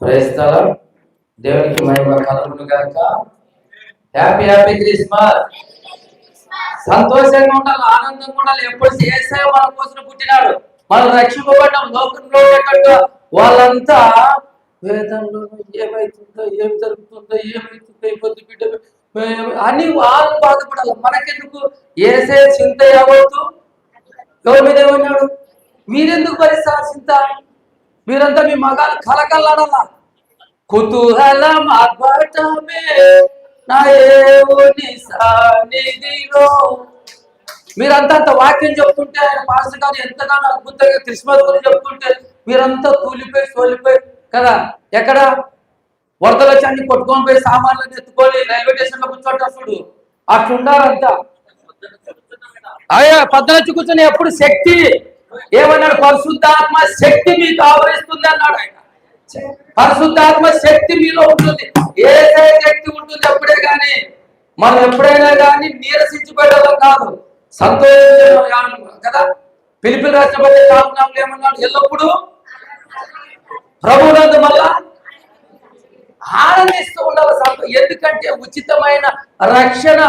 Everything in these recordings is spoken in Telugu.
క్రైస్తవం దేవునికి మహిమ కలుగును గాక. హ్యాపీ హ్యాపీ క్రిస్మస్ సంతోషంగా ఉండాలి ఆనందంగా ఉండాలి. ఎప్పుడు చేసే మన కోసం పుట్టినాడు. మనం రక్షింపబడ్డం. లోకంలో ఉన్నట్టు వాళ్ళంతా వేదంలో ఏమైతుందో ఏం జరుగుతుందో ఏమైతుందో ఈ పొద్దు బిడ్డ అని వాళ్ళు బాధపడాలి. మనకెందుకు? ఏసే చింత ఏమవుతూ ఎవరి మీద మీరెందుకు భరిస్తారు చింత మీరంతా మీ మగాలు కలకల్లాడాలా కుతూహలం అబ్బటమే నా మీరంతా అంత వాక్యం చెప్తుంటే ఆయన పాస్టర్ గారు ఎంతగానో అద్భుతంగా క్రిస్మస్ గురించి చెప్తుంటే మీరంతా తూలిపోయి సోలిపోయి కదా? ఎక్కడ? వరదలు వచ్చి అన్ని కొట్టుకొని పోయి సామాన్లను ఎత్తుకొని రైల్వే స్టేషన్లో కూర్చోట చూడు. అట్లుండారంతా అయ్యా పద్దనొచ్చి కూర్చొని ఎప్పుడు శక్తి ఏమన్నాడు? పరిశుద్ధాత్మ శక్తి మీకు ఆవరిస్తుంది అన్నాడు ఆయన. పరిశుద్ధాత్మ శక్తి మీలో ఉంటుంది. ఏ శక్తి ఉంటుంది అప్పుడే కానీ మనం ఎప్పుడైనా కానీ నీరసించిపోయేవాళ్ళం కాదు. సంతోషం కదా? పిలిపిలు రాష్ట్రపతి కారణంలో ఏమన్నాడు? ఎల్లప్పుడూ ప్రభునందు మళ్ళా ఆనందిస్తూ ఉండాలి ఎందుకంటే ఉచితమైన రక్షణ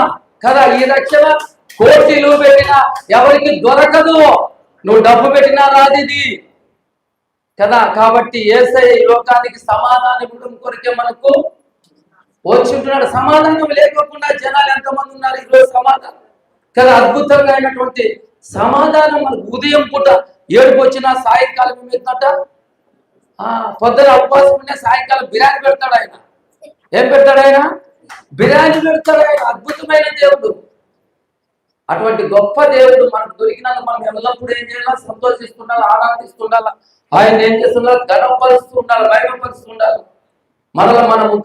కదా? ఈ రక్షణ కోటిలు పెట్టిన ఎవరికి దొరకదు. నువ్వు డబ్బు పెట్టినా రాదిది ఇది. కదా? కాబట్టి ఏసై ఈ లోకానికి సమాధానం ఇవ్వడం కొరకే మనకు వచ్చి ఉంటున్నాడు సమాధానం లేకోకుండా జనాలు ఎంతమంది ఉన్నారు ఈరోజు సమాధానం? కదా? అద్భుతంగా అయినటువంటి సమాధానం మనకు ఉదయం పూట ఏడుపు వచ్చినా సాయంకాలం ఏమవుతుందట ఆ, పొద్దున ఉపవాసం ఉండే సాయంకాలం బిర్యానీ పెడతాడు ఆయన. ఏం పెడతాడు ఆయన? బిర్యానీ పెడతాడు ఆయన. అద్భుతమైన దేవుడు. అటువంటి గొప్ప దేవుడు మనకు దొరికినందుకు మనం ఎల్లప్పుడూ ఏం చేయాలా? సంతోషిస్తుండాలి? ఆనందిస్తుండాలా? ఆయన ఏం చేస్తుండాలి? గణపరుస్తూ ఉండాలి భయపరుస్తూ ఉండాలి మనలో మన ముఖ